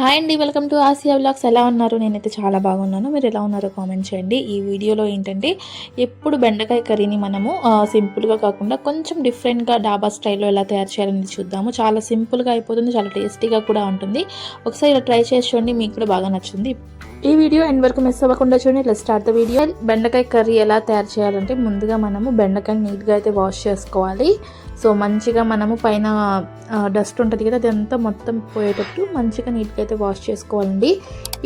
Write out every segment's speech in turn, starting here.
Hi అండి welcome to Asia blogs ఎలా ఉన్నారు? నేనైతే చాలా బాగున్నాను. మీరు ఎలా ఉన్నారో కామెంట్ చేయండి. ఈ వీడియోలో ఏంటంటే ఎప్పుడు బెండకాయ కర్రీని మనము సింపుల్గా కాకుండా కొంచెం డిఫరెంట్గా డాబా స్టైల్లో ఎలా తయారు చేయాలని చూద్దాము. చాలా సింపుల్గా అయిపోతుంది చాలా టేస్టీగా కూడా ఉంటుంది. ఒకసారి ఇలా ట్రై చేసి చూడండి మీకు కూడా బాగా నచ్చింది ఈ వీడియో ఎండ్ వరకు మిస్ అవ్వకుండా చూడండి. ఇట్లా స్టార్ట్ ద వీడియో బెండకాయ కర్రీ ఎలా తయారు చేయాలంటే ముందుగా మనము బెండకాయ నీట్గా అయితే వాష్ చేసుకోవాలి. సో మంచిగా మనము పైన డస్ట్ ఉంటుంది కదా అదంతా మొత్తం పోయేటట్టు మంచిగా నీట్గా అయితే వాష్ చేసుకోవాలండి.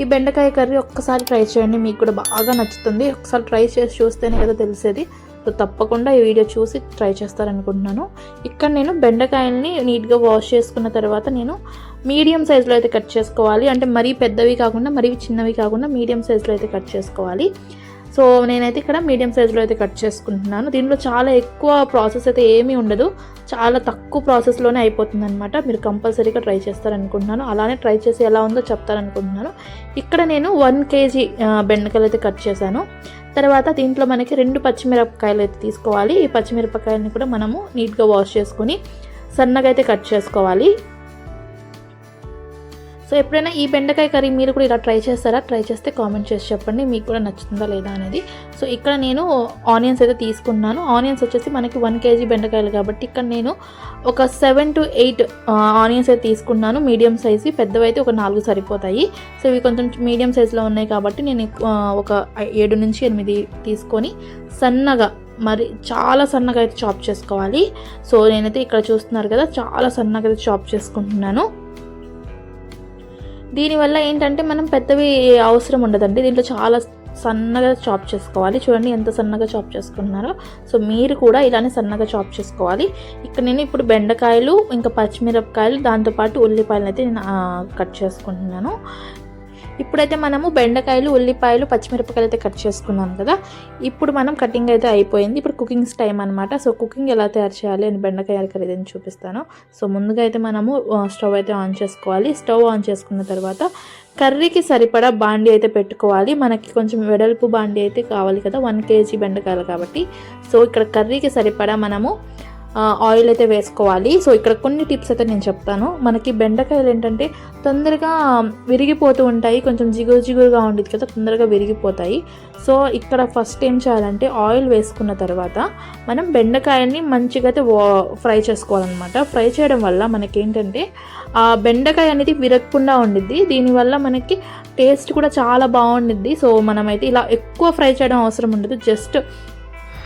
ఈ బెండకాయ కర్రీ ఒక్కసారి ట్రై చేయండి మీకు కూడా బాగా నచ్చుతుంది. ఒకసారి ట్రై చేసి చూస్తేనే కదా తెలిసేది. సో తప్పకుండా ఈ వీడియో చూసి ట్రై చేస్తారనుకుంటున్నాను. ఇక్కడ నేను బెండకాయల్ని నీట్గా వాష్ చేసుకున్న తర్వాత నేను మీడియం సైజులో అయితే కట్ చేసుకోవాలి. అంటే మరీ పెద్దవి కాకుండా మరీ చిన్నవి కాకుండా మీడియం సైజులో అయితే కట్ చేసుకోవాలి. సో నేనైతే ఇక్కడ మీడియం సైజులో అయితే కట్ చేసుకుంటున్నాను. దీనిలో చాలా ఎక్కువ ప్రాసెస్ అయితే ఏమీ ఉండదు. చాలా తక్కువ ప్రాసెస్లోనే అయిపోతుంది అనమాట మీరు కంపల్సరీగా ట్రై చేస్తారనుకుంటున్నాను. అలానే ట్రై చేసి ఎలా ఉందో చెప్తారనుకుంటున్నాను. ఇక్కడ నేను వన్ కేజీ బెండకాయలు అయితే కట్ చేశాను. తర్వాత దీంట్లో మనకి రెండు పచ్చిమిరపకాయలు అయితే తీసుకోవాలి. ఈ పచ్చిమిరపకాయలని కూడా మనము నీట్గా వాష్ చేసుకొని సన్నగా అయితే కట్ చేసుకోవాలి. సో ఎప్పుడైనా ఈ బెండకాయ కర్రీ మీరు కూడా ఇలా ట్రై చేస్తారా? ట్రై చేస్తే కామెంట్ చేసి చెప్పండి. మీకు కూడా నచ్చుతుందా లేదా అనేది. సో ఇక్కడ నేను ఆనియన్స్ అయితే తీసుకున్నాను. ఆనియన్స్ వచ్చేసి మనకి వన్ కేజీ బెండకాయలు కాబట్టి ఇక్కడ నేను ఒక సెవెన్ టు ఎయిట్ ఆనియన్స్ అయితే తీసుకున్నాను. మీడియం సైజు పెద్దవి అయితే ఒక నాలుగు సరిపోతాయి. సో ఇవి కొంచెం మీడియం సైజులో ఉన్నాయి కాబట్టి నేను ఒక ఏడు నుంచి ఎనిమిది తీసుకొని సన్నగా మరి చాలా సన్నగా అయితే చాప్ చేసుకోవాలి. సో నేనైతే ఇక్కడ చూస్తున్నారు కదా చాలా సన్నగా అయితే చాప్ చేసుకుంటున్నాను. దీనివల్ల ఏంటంటే మనం పెద్దవి అవసరం ఉండదండి. దీంట్లో చాలా సన్నగా చాప్ చేసుకోవాలి. చూడండి ఎంత సన్నగా చాప్ చేసుకున్నారో సో మీరు కూడా ఇలానే సన్నగా చాప్ చేసుకోవాలి. ఇక్కడ నేను ఇప్పుడు బెండకాయలు ఇంకా పచ్చిమిరపకాయలు దాంతోపాటు ఉల్లిపాయలు అయితే నేను కట్ చేసుకుంటున్నాను. ఇప్పుడైతే మనము బెండకాయలు ఉల్లిపాయలు పచ్చిమిరపకాయలు అయితే కట్ చేసుకున్నాం కదా. ఇప్పుడు మనం కటింగ్ అయితే అయిపోయింది. ఇప్పుడు కుకింగ్స్ టైం అనమాట సో కుకింగ్ ఎలా తయారు చేయాలి అని బెండకాయ కర్రీ చూపిస్తాను. సో ముందుగా అయితే మనము స్టవ్ అయితే ఆన్ చేసుకోవాలి. స్టవ్ ఆన్ చేసుకున్న తర్వాత కర్రీకి సరిపడా బాండి అయితే పెట్టుకోవాలి. మనకి కొంచెం వెడల్పు బాండి అయితే కావాలి కదా. వన్ కేజీ బెండకాయలు కాబట్టి. సో ఇక్కడ కర్రీకి సరిపడా మనము ఆయిల్ అయితే వేసుకోవాలి. సో ఇక్కడ కొన్ని టిప్స్ అయితే నేను చెప్తాను. మనకి బెండకాయలు ఏంటంటే తొందరగా విరిగిపోతూ ఉంటాయి. కొంచెం జిగురు జిగురుగా ఉండేది కదా తొందరగా విరిగిపోతాయి. సో ఇక్కడ ఫస్ట్ ఏం చేయాలంటే ఆయిల్ వేసుకున్న తర్వాత మనం బెండకాయల్ని మంచిగా అయితే వా- ఫ్రై చేసుకోవాలన్నమాట. ఫ్రై చేయడం వల్ల మనకేంటంటే ఆ బెండకాయ అనేది విరగకుండా ఉండిద్ది. దీనివల్ల మనకి టేస్ట్ కూడా చాలా బాగుండిద్ది. సో మనమైతే ఇలా ఎక్కువ ఫ్రై చేయడం అవసరం ఉండదు. జస్ట్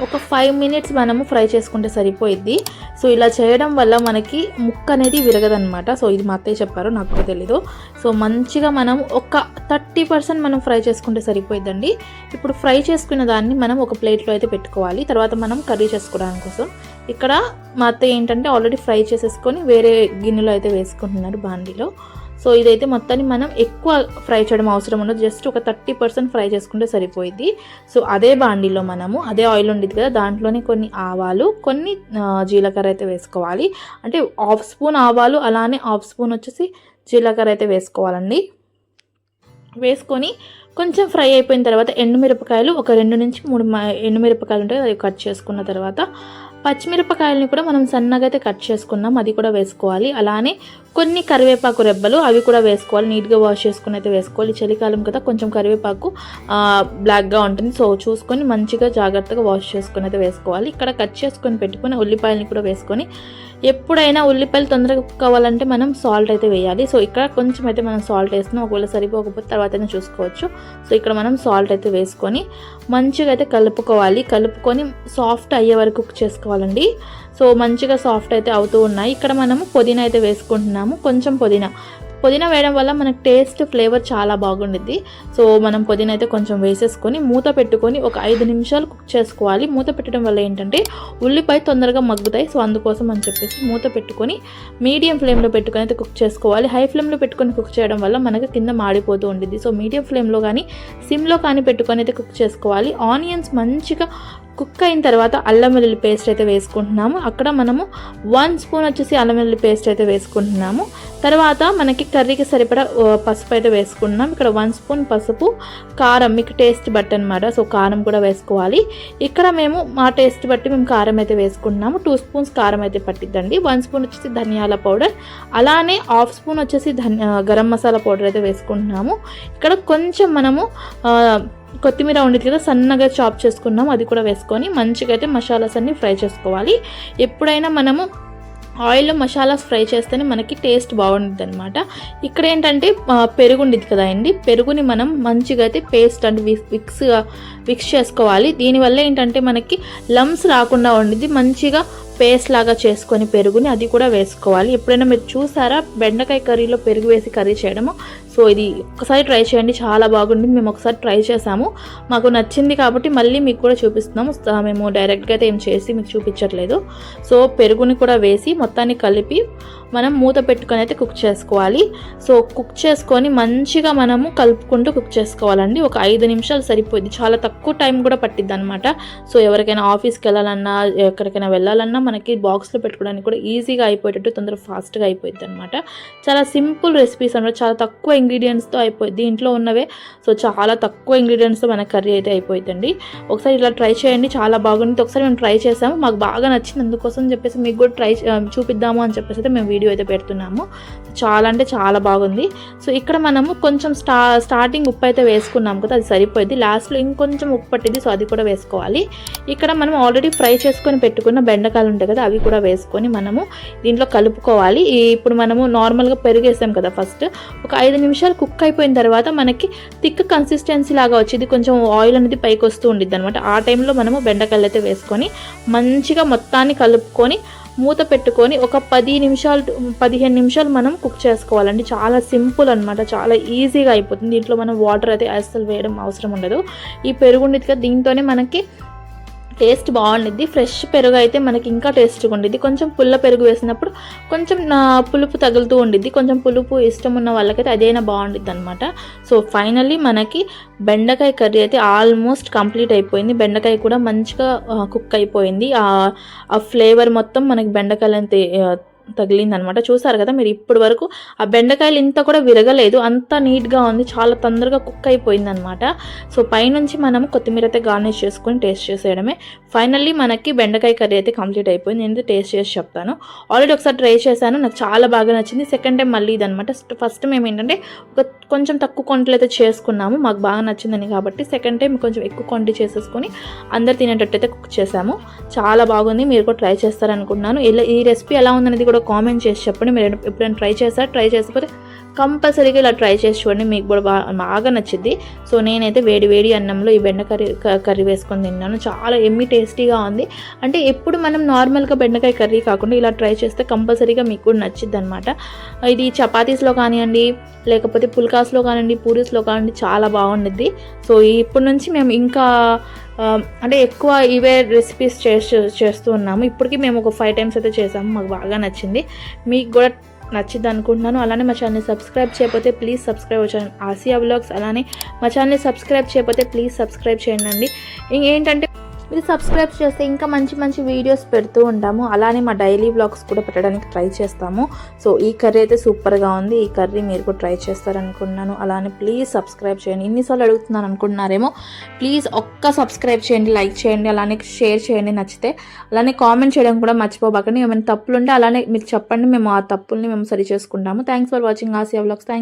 ఒక ఫైవ్ మినిట్స్ మనము ఫ్రై చేసుకుంటే సరిపోయిద్ది. సో ఇలా చేయడం వల్ల మనకి ముక్క అనేది విరగదనమాట సో ఇది మా అత్తయ్య చెప్పారు నాకు తెలీదు. సో మంచిగా మనం ఒక థర్టీ పర్సెంట్ మనం ఫ్రై చేసుకుంటే సరిపోయిద్దండి. ఇప్పుడు ఫ్రై చేసుకున్న దాన్ని మనం ఒక ప్లేట్లో అయితే పెట్టుకోవాలి. తర్వాత మనం కర్రీ చేసుకోవడానికి కోసం. ఇక్కడ మా అత్తయ్య ఏంటంటే ఆల్రెడీ ఫ్రై చేసేసుకొని వేరే గిన్నెలో అయితే వేసుకుంటున్నారు బాండీలో. సో ఇదైతే మొత్తాన్ని మనం ఎక్కువ ఫ్రై చేయడం అవసరం ఉండదు. జస్ట్ ఒక థర్టీ పర్సెంట్ ఫ్రై చేసుకుంటే సరిపోయింది సో అదే బాండీలో మనము అదే ఆయిల్ ఉండేది కదా దాంట్లోనే కొన్ని ఆవాలు కొన్ని జీలకర్ర అయితే వేసుకోవాలి. అంటే హాఫ్ స్పూన్ ఆవాలు అలానే హాఫ్ స్పూన్ వచ్చేసి జీలకర్ర అయితే వేసుకోవాలండి. వేసుకొని కొంచెం ఫ్రై అయిపోయిన తర్వాత ఎండుమిరపకాయలు ఒక రెండు నుంచి మూడు మ- ఎండుమిరపకాయలు ఉంటాయి అది కట్ చేసుకున్న తర్వాత పచ్చిమిరపకాయలని కూడా మనం సన్నగా అయితే కట్ చేసుకున్నాం అది కూడా వేసుకోవాలి. అలానే కొన్ని కరివేపాకు రెబ్బలు అవి కూడా వేసుకోవాలి. నీట్గా వాష్ చేసుకుని అయితే వేసుకోవాలి. చలికాలం కదా కొంచెం కరివేపాకు బ్లాక్గా ఉంటుంది. సో చూసుకొని మంచిగా జాగ్రత్తగా వాష్ చేసుకుని అయితే వేసుకోవాలి. ఇక్కడ కట్ చేసుకొని పెట్టుకొని ఉల్లిపాయలని కూడా వేసుకొని ఎప్పుడైనా ఉల్లిపాయలు తొందరగా కావాలంటే మనం సాల్ట్ అయితే వేయాలి. సో ఇక్కడ కొంచెం అయితే మనం సాల్ట్ వేస్తున్నాం. ఒకవేళ సరిపోకపోతే తర్వాత చూసుకోవచ్చు. సో ఇక్కడ మనం సాల్ట్ అయితే వేసుకొని మంచిగా అయితే కలుపుకోవాలి. కలుపుకొని సాఫ్ట్ అయ్యే వరకు కుక్ చేసుకోవాలండి. సో మంచిగా సాఫ్ట్ అయితే అవుతూ ఉన్నాయి. ఇక్కడ మనము పుదీనా అయితే వేసుకుంటున్నాము. కొంచెం పుదీనా. పుదీనా వేయడం వల్ల మనకు టేస్ట్ ఫ్లేవర్ చాలా బాగుండిద్ది. సో మనం పుదీనా అయితే కొంచెం వేసేసుకొని మూత పెట్టుకొని ఒక ఐదు నిమిషాలు కుక్ చేసుకోవాలి. మూత పెట్టడం వల్ల ఏంటంటే ఉల్లిపాయ తొందరగా మగ్గుతాయి. సో అందుకోసం అని చెప్పేసి మూత పెట్టుకొని మీడియం ఫ్లేమ్లో పెట్టుకొని అయితే కుక్ చేసుకోవాలి. హై ఫ్లేమ్లో పెట్టుకొని కుక్ చేయడం వల్ల మనకు కింద మాడిపోతూ ఉండిద్ది. సో మీడియం ఫ్లేమ్లో కానీ సిమ్లో కానీ పెట్టుకొని అయితే కుక్ చేసుకోవాలి. ఆనియన్స్ మంచిగా కుక్ అయిన తర్వాత అల్లం వెల్లుల్లి పేస్ట్ అయితే వేసుకుంటున్నాము. అక్కడ మనము వన్ స్పూన్ వచ్చేసి అల్లం వెల్లుల్లి పేస్ట్ అయితే వేసుకుంటున్నాము. తర్వాత మనకి కర్రీకి సరిపడా పసుపు అయితే వేసుకుంటున్నాం ఇక్కడ వన్ స్పూన్ పసుపు కారం మీకు టేస్ట్ బట్టి అనమాట సో కారం కూడా వేసుకోవాలి. ఇక్కడ మేము మా టేస్ట్ బట్టి మేము కారం అయితే వేసుకుంటున్నాము. టూ స్పూన్స్ కారం అయితే పట్టిద్దండి. వన్ స్పూన్ వచ్చేసి ధనియాల పౌడర్. అలానే హాఫ్ స్పూన్ వచ్చేసి ధనియా గరం మసాలా పౌడర్ అయితే వేసుకుంటున్నాము. ఇక్కడ కొంచెం మనము కొత్తిమీర ఉండేది కదా సన్నగా చాప్ చేసుకున్నాం. అది కూడా వేసుకొని మంచిగా అయితే మసాలాస్ అన్ని ఫ్రై చేసుకోవాలి. ఎప్పుడైనా మనము ఆయిల్లో మసాలాస్ ఫ్రై చేస్తేనే మనకి టేస్ట్ బాగుంటుంది అనమాట ఇక్కడ ఏంటంటే పెరుగు ఉండేది కదా అండి. పెరుగుని మనం మంచిగా అయితే పేస్ట్ అంటే విక్స్ విక్స్ చేసుకోవాలి. దీనివల్ల ఏంటంటే మనకి లమ్స్ రాకుండా ఉండిద్ది మంచిగా పేస్ట్ లాగా చేసుకొని పెరుగుని అది కూడా వేసుకోవాలి. ఎప్పుడైనా మీరు చూసారా? బెండకాయ కర్రీలో పెరుగు వేసి కర్రీ చేయడము? సో ఇది ఒకసారి ట్రై చేయండి చాలా బాగుంటుంది. మేము ఒకసారి ట్రై చేసాము మాకు నచ్చింది కాబట్టి మళ్ళీ మీకు కూడా చూపిస్తున్నాము. మేము డైరెక్ట్గా అయితే ఏం చేసి మీకు చూపించట్లేదు. సో పెరుగుని కూడా వేసి మొత్తాన్ని కలిపి మనం మూత పెట్టుకొని అయితే కుక్ చేసుకోవాలి. సో కుక్ చేసుకొని మంచిగా మనము కలుపుకుంటూ కుక్ చేసుకోవాలండి. ఒక ఐదు నిమిషాలు సరిపోయింది చాలా తక్కువ టైం కూడా పట్టిద్ది అనమాట సో ఎవరికైనా ఆఫీస్కి వెళ్ళాలన్నా ఎక్కడికైనా వెళ్ళాలన్నా మనకి బాక్స్లో పెట్టుకోవడానికి కూడా ఈజీగా అయిపోయేటట్టు తొందరగా ఫాస్ట్గా అయిపోయింది అనమాట చాలా సింపుల్ రెసిపీస్ అనమాట చాలా తక్కువ ఇంగ్రీడియంట్స్తో అయిపోయింది ఇంట్లో ఉన్నవే సో చాలా తక్కువ ఇంగ్రీడియంట్స్తో మన కర్రీ అయితే అయిపోయిందండి ఒకసారి ఇలా ట్రై చేయండి చాలా బాగుంది. ఒకసారి మేము ట్రై చేసాము మాకు బాగా నచ్చింది. అందుకోసం చెప్పేసి మీకు కూడా ట్రై చూపిద్దాము అని చెప్పేసి అయితే మేము వీడియో అయితే పెడుతున్నాము. చాలా అంటే చాలా బాగుంది. సో ఇక్కడ మనము కొంచెం స్టా స్టార్టింగ్ ఉప్పు అయితే వేసుకున్నాం కదా అది సరిపోయింది. లాస్ట్లో ఇంకొంచెం ఉప్పు పట్టింది సో అది కూడా వేసుకోవాలి. ఇక్కడ మనం ఆల్రెడీ ఫ్రై చేసుకొని పెట్టుకున్న బెండకాయలు ఉంటాయి కదా అవి కూడా వేసుకొని మనము దీంట్లో కలుపుకోవాలి. ఇప్పుడు మనము నార్మల్గా పెరుగేసాం కదా ఫస్ట్ ఒక ఐదు నిమిషాలు నిమిషాలు కుక్ అయిపోయిన తర్వాత మనకి థిక్ కన్సిస్టెన్సీ లాగా వచ్చేది. కొంచెం ఆయిల్ అనేది పైకి వస్తూ ఉండిద్ది అనమాట ఆ టైంలో మనము బెండకాయలు అయితే వేసుకొని మంచిగా మొత్తాన్ని కలుపుకొని మూత పెట్టుకొని ఒక పది నిమిషాలు పదిహేను నిమిషాలు మనం కుక్ చేసుకోవాలండి. చాలా సింపుల్ అనమాట చాలా ఈజీగా అయిపోతుంది. దీంట్లో మనం వాటర్ అయితే అస్సలు వేయడం అవసరం ఉండదు. ఈ పెరుగుండిగా దీంతోనే మనకి టేస్ట్ బాగుండిద్ది. ఫ్రెష్ పెరుగు అయితే మనకి ఇంకా టేస్ట్గా ఉండిద్ది. కొంచెం పుల్ల పెరుగు వేసినప్పుడు కొంచెం పులుపు తగులుతూ ఉండిద్ది. కొంచెం పులుపు ఇష్టం ఉన్న వాళ్ళకైతే అదైనా బాగుండిద్ది అనమాట సో ఫైనల్లీ మనకి బెండకాయ కర్రీ అయితే ఆల్మోస్ట్ కంప్లీట్ అయిపోయింది. బెండకాయ కూడా మంచిగా కుక్ అయిపోయింది. ఆ ఆ ఫ్లేవర్ మొత్తం మనకి బెండకాయలు తగిలిందనమాట. చూసారు కదా మీరు ఇప్పటి వరకు ఆ బెండకాయలు ఇంత కూడా విరగలేదు. అంత నీట్గా ఉంది చాలా తొందరగా కుక్ అయిపోయింది అనమాట సో పైనుంచి మనం కొత్తిమీర అయితే గార్నిష్ చేసుకొని టేస్ట్ చేసేయడమే. ఫైనల్లీ మనకి బెండకాయ కర్రీ అయితే కంప్లీట్ అయిపోయింది. నేను టేస్ట్ చేసి చెప్తాను. ఆల్రెడీ ఒకసారి ట్రై చేశాను. నాకు చాలా బాగా నచ్చింది. సెకండ్ టైం మళ్ళీ ఇదనమాట. ఫస్ట్ మేము ఏంటంటే ఒక కొంచెం తక్కువ క్వాంటిటీ అయితే చేసుకున్నాము. మాకు బాగా నచ్చిందని కాబట్టి సెకండ్ టైం కొంచెం ఎక్కువ క్వాంటిటీ చేసేసుకొని అందరు తినేటట్టు అయితే కుక్ చేసాము చాలా బాగుంది. మీరు కూడా ట్రై చేస్తారనుకున్నాను ఇలా ఈ రెసిపీ ఎలా ఉందనేది కూడా కామెంట్ చేసి చెప్పండి. మీరు ఎప్పుడైనా ట్రై చేస్తారు ట్రై చేసిపోతే కంపల్సరీగా ఇలా ట్రై చేసి చూడండి. మీకు కూడా బాగా బాగా నచ్చింది. సో నేనైతే వేడి వేడి అన్నంలో ఈ బెండ కర్రీ క- కర్రీ వేసుకొని తిన్నాను. చాలా ఎమ్మి టేస్టీగా ఉంది. అంటే ఎప్పుడు మనం నార్మల్గా బెండకాయ కర్రీ కాకుండా ఇలా ట్రై చేస్తే కంపల్సరీగా మీకు కూడా నచ్చిద్ది అనమాట ఇది చపాతీస్లో కానివ్వండి లేకపోతే పుల్కాస్లో కానివ్వండి పూరీస్లో కానివ్వండి చాలా బాగుండిద్ది. సో ఇప్పటి నుంచి మేము ఇంకా Um, అంటే ఎక్కువ ఇవే రెసిపీస్ చేస్తూ చేస్తూ ఉన్నాము. ఇప్పటికీ మేము ఒక ఫైవ్ టైమ్స్ అయితే చేసాము. మాకు బాగా నచ్చింది. మీకు కూడా నచ్చింది అనుకుంటున్నాను. అలానే మా ఛానల్ని సబ్స్క్రైబ్ చేయకపోతే ప్లీజ్ సబ్స్క్రైబ్ వచ్చాను ఆసియా బ్లాగ్స్ అలానే మా ఛానల్ని సబ్స్క్రైబ్ చేయకపోతే ప్లీజ్ సబ్స్క్రైబ్ చేయండి. అండి ఇంకేంటంటే మీరు సబ్స్క్రైబ్ చేస్తే ఇంకా మంచి మంచి వీడియోస్ పెడుతూ ఉంటాము. అలానే మా డైలీ బ్లాగ్స్ కూడా పెట్టడానికి ట్రై చేస్తాము. సో ఈ కర్రీ అయితే సూపర్గా ఉంది. ఈ కర్రీ మీరు కూడా ట్రై చేస్తారనుకున్నాను. అలానే ప్లీజ్ సబ్స్క్రైబ్ చేయండి. ఇన్నిసార్లు అడుగుతున్నాను అనుకుంటున్నారేమో ప్లీజ్ ఒక్క సబ్స్క్రైబ్ చేయండి లైక్ చేయండి అలానే షేర్ చేయండి నచ్చితే. అలానే కామెంట్ చేయడం కూడా మర్చిపోబాకండి. ఏమైనా తప్పులు ఉంటే అలానే మీరు చెప్పండి. మేము ఆ తప్పుల్ని మేము సరి చేసుకుంటాము. Thanks for watching Asia blogs thank